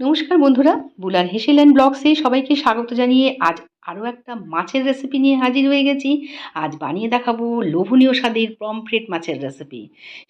নমস্কার বন্ধুরা বুলার হেসেলেন ব্লগসে সবাইকে স্বাগত জানিয়ে আজ আরও একটা মাছের রেসিপি নিয়ে হাজির হয়ে গেছি। আজ বানিয়ে দেখাবো লোভনীয় স্বাদের পমফ্রেট মাছের রেসিপি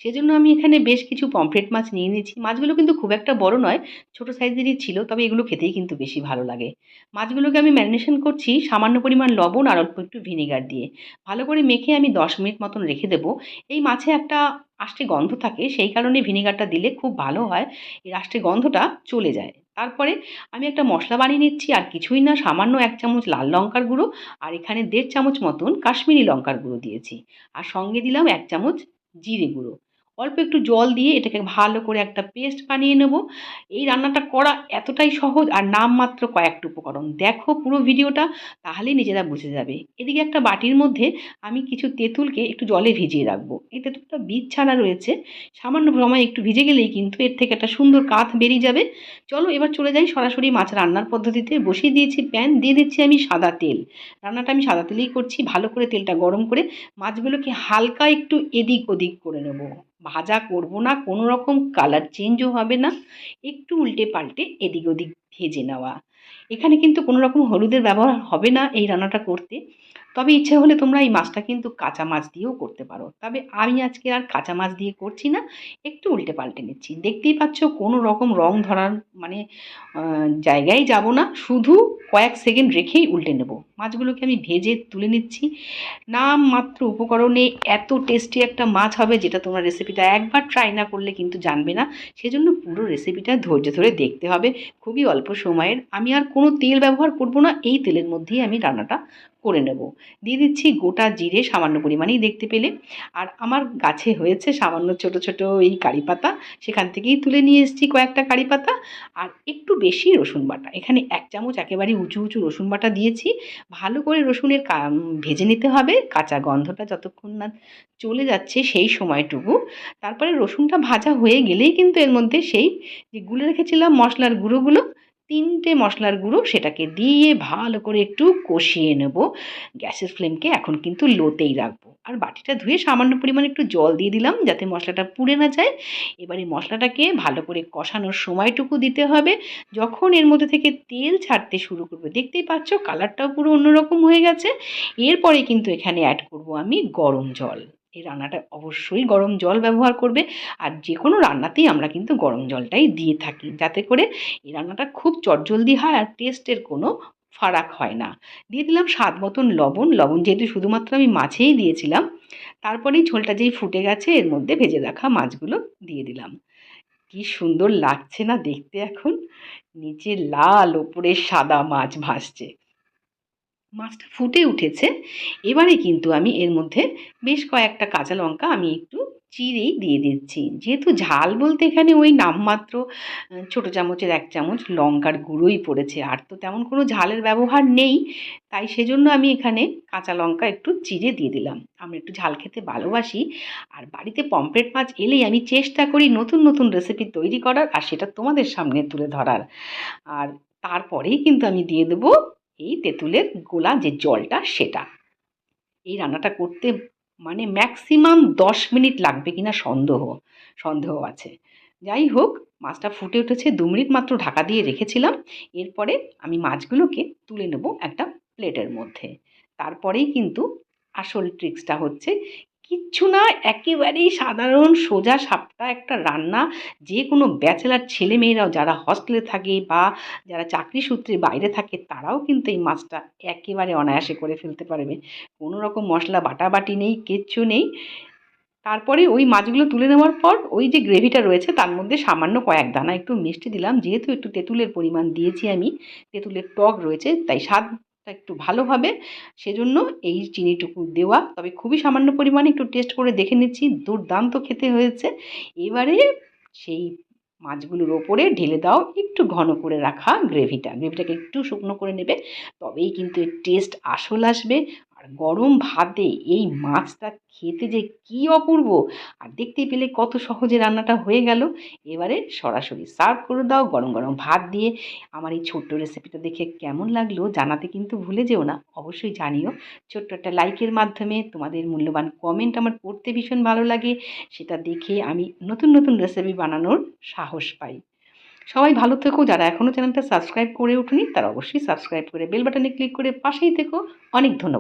সেজন্য আমি এখানে বেশ কিছু পমফ্রেট মাছ নিয়ে নিয়েছি। মাছগুলো কিন্তু খুব একটা বড় নয়, ছোট সাইজেরই ছিল, তবে এগুলো খেতেই কিন্তু বেশি ভালো লাগে। মাছগুলোকে আমি ম্যারিনেশন করছি, সামান্য পরিমাণ লবণ আর অল্প একটু ভিনেগার দিয়ে। ভালো করে মেখে আমি দশ মিনিট মতন রেখে দেবো। এই মাছে একটা আষ্টে গন্ধ থাকে, সেই কারণে ভিনেগারটা দিলে খুব ভালো হয়। এর আষ্টে গন্ধটা চলে যায়। তারপরে আমি একটা মশলা বানিয়ে নিচ্ছি, আর কিছুই না, সামান্য এক চামচ লাল লঙ্কার গুঁড়ো, আর এখানে দেড় চামচ মতন কাশ্মীরি লঙ্কার গুঁড়ো দিয়েছি। আর সঙ্গে দিলাম এক চামচ জিরে গুঁড়ো। অল্প একটু জল দিয়ে এটাকে ভালো করে একটা পেস্ট বানিয়ে নেব। এই রান্নাটা করা এতটাই সহজ আর নামমাত্র কয়েকটা উপকরণ। দেখো পুরো ভিডিওটা, তাহলেই নিজেরা বুঝে যাবে। এদিকে একটা বাটির মধ্যে আমি কিছু তেঁতুলকে একটু জলে ভিজিয়ে রাখব। এই তেঁতুলটা বীজ ছাড়া রয়েছে। সামান্য সময় একটু ভিজে গেলেই কিন্তু এর থেকে একটা সুন্দর কাঁথ বেরিয়ে যাবে। চলো এবার চলে যাই সরাসরি মাছ রান্নার পদ্ধতিতে। বসিয়ে দিয়েছি প্যান, দিয়ে দিচ্ছি আমি সাদা তেল। রান্নাটা আমি সাদা তেলেই করছি। ভালো করে তেলটা গরম করে মাছগুলোকে হালকা একটু এদিক ওদিক করে নেব। ভাজা করব না, কোনো রকম কালার চেঞ্জও হবে না। একটু উল্টে পাল্টে এদিক ওদিক ভেজে নেওয়া। এখানে কিন্তু কোনো রকম হলুদের ব্যবহার হবে না এই রান্নাটা করতে। তবে ইচ্ছে হলে তোমরা এই মাছটা কিন্তু কাঁচা মাছ দিয়েও করতে পারো। তবে আমি আজকে আর কাঁচা মাছ দিয়ে করছি না, একটু উল্টে পাল্টে নিচ্ছি। দেখতেই পাচ্ছ কোনো রকম রং ধরার মানে জায়গায় যাব না। শুধু কয়েক সেকেন্ড রেখেই উল্টে নেব। মাছগুলোকে আমি ভেজে তুলে নিচ্ছি। নাম মাত্র উপকরণে এত টেস্টি একটা মাছ হবে যেটা তোমরা রেসিপিটা একবার ট্রাই না করলে কিন্তু জানবে না। সেজন্য পুরো রেসিপিটা ধৈর্য ধরে দেখতে হবে। খুবই অল্প সময়ের। আমি আর কোনো তেল ব্যবহার করব না। এই তেলের মধ্যেই আমি রান্নাটা করে নেব। দিয়ে দিচ্ছি গোটা জিরে সামান্য পরিমাণেই দেখতে পেলে। আর আমার গাছে হয়েছে সামান্য ছোট ছোট এই কারি পাতা। সেখান থেকেই তুলে নিয়ে এসেছি কয়েকটা কারি পাতা। আর একটু বেশি রসুন বাটা। এখানে এক চামচ একেবারে উঁচু উঁচু রসুন বাটা দিয়েছি। ভালো করে রসুনের ভেজে নিতে হবে। কাঁচা গন্ধটা যতক্ষণ না চলে যাচ্ছে সেই সময়টুকু। তারপরে রসুনটা ভাজা হয়ে গেলেই কিন্তু এর মধ্যে সেই যে গুলে রেখেছিলাম মশলার গুঁড়োগুলো তিনটে মশলার গুঁড়ো সেটাকে দিয়ে ভালো করে একটু কষিয়ে নেব। গ্যাসের ফ্লেমকে এখন কিন্তু লোতেই রাখব। আর বাটিটা ধুয়ে সামান্য পরিমাণে একটু জল দিয়ে দিলাম যাতে মশলাটা পুড়ে না যায়। এবারে মশলাটাকে ভালো করে কষানোর সময়টুকু দিতে হবে। যখন এর মধ্যে থেকে তেল ছাড়তে শুরু করবে, দেখতেই পাচ্ছ কালারটাও পুরো অন্যরকম হয়ে গেছে। এরপরে কিন্তু এখানে অ্যাড করব আমি গরম জল। এই রান্নাটা অবশ্যই গরম জল ব্যবহার করবে। আর যে কোনো রান্নাতেই আমরা কিন্তু গরম জলটাই দিয়ে থাকি। যাতে করে এই রান্নাটা খুব চটজলদি হয় আর টেস্টের কোনো ফারাক হয় না। দিয়ে দিলাম স্বাদ মতন লবণ। লবণ যেহেতু শুধুমাত্র আমি মাছেই দিয়েছিলাম, তারপরেই ঝোলটা যেই ফুটে গেছে এর মধ্যে ভেজে রাখা মাছগুলো দিয়ে দিলাম। কি সুন্দর লাগছে না দেখতে এখন? নিচে লাল, ওপরে সাদা মাছ ভাসছে। মাছটা ফুটে উঠেছে। এবারে কিন্তু আমি এর মধ্যে বেশ কয়েকটা কাঁচা লঙ্কা আমি একটু চিরেই দিয়ে দিচ্ছি। যেহেতু ঝাল বলতে এখানে ওই নামমাত্র ছোটো চামচের এক চামচ লঙ্কার গুঁড়োই পড়েছে। আর তো তেমন কোনো ঝালের ব্যবহার নেই, তাই সেজন্য আমি এখানে কাঁচা লঙ্কা একটু চিরে দিয়ে দিলাম। আমি একটু ঝাল খেতে ভালোবাসি। আর বাড়িতে পমফ্রেট মাছ এলেই আমি চেষ্টা করি নতুন নতুন রেসিপি তৈরি করার, আর সেটা তোমাদের সামনে তুলে ধরার। আর তারপরেই কিন্তু আমি দিয়ে দেবো এই তেঁতুলের গোলা যে জলটা, সেটা। এই রান্নাটা করতে মানে ম্যাক্সিমাম দশ মিনিট লাগবে কিনা সন্দেহ সন্দেহ আছে। যাই হোক, মাছটা ফুটে উঠেছে, দু মিনিট মাত্র ঢাকা দিয়ে রেখেছিলাম। এরপরে আমি মাছগুলোকে তুলে নেব একটা প্লেটের মধ্যে। তারপরেই কিন্তু আসল ট্রিক্সটা হচ্ছে কিচ্ছু না, একেবারেই সাধারণ সোজা সাপটা একটা রান্না। যে কোনো ব্যাচেলার ছেলেমেয়েরাও যারা হস্টেলে থাকে বা যারা চাকরি সূত্রে বাইরে থাকে, তারাও কিন্তু এই মাছটা একেবারে অনায়াসে করে ফেলতে পারবে। কোনো রকম মশলা বাটাবাটি নেই, কিচ্ছু নেই। তারপরে ওই মাছগুলো তুলে নেওয়ার পর ওই যে গ্রেভিটা রয়েছে, তার মধ্যে সামান্য কয়েক দানা একটু মিষ্টি দিলাম। যেহেতু একটু তেঁতুলের পরিমাণ দিয়েছি আমি, তেঁতুলের টক রয়েছে, তাই স্বাদ একটু ভালো হবে। সেজন্য এই চিনিটুকু দেওয়া। তবে খুবই সামান্য পরিমাণে একটু টেস্ট করে দেখে নিচ্ছি। দুর্দান্ত খেতে হয়েছে। এবারে সেই মাছগুলোর ওপরে ঢেলে দাও। একটু ঘন করে রাখা গ্রেভিটা গ্রেভিটাকে একটু শুকনো করে নেবে। তবেই কিন্তু এর টেস্ট আসল আসবে। আর গরম ভাতে এই মাছটা খেতে যে কী অপূর্ব! আর দেখতে পেলে কত সহজে রান্নাটা হয়ে গেল। এবারে সরাসরি সার্ভ করে দাও গরম গরম ভাত দিয়ে। আমার এই ছোট্ট রেসিপিটা দেখে কেমন লাগল জানাতে কিন্তু ভুলে যেও না। অবশ্যই জানিও। ছোট্ট একটা লাইকের মাধ্যমে তোমাদের মূল্যবান কমেন্ট আমার পড়তে ভীষণ ভালো লাগে। সেটা দেখে আমি নতুন নতুন রেসিপি বানানোর সাহস পাই। সবাই ভালো থেকো। যারা এখনও চ্যানেলটা সাবস্ক্রাইব করে ওঠেনি তারা অবশ্যই সাবস্ক্রাইব করে বেল বাটনে ক্লিক করে পাশেই থেকো। অনেক ধন্যবাদ।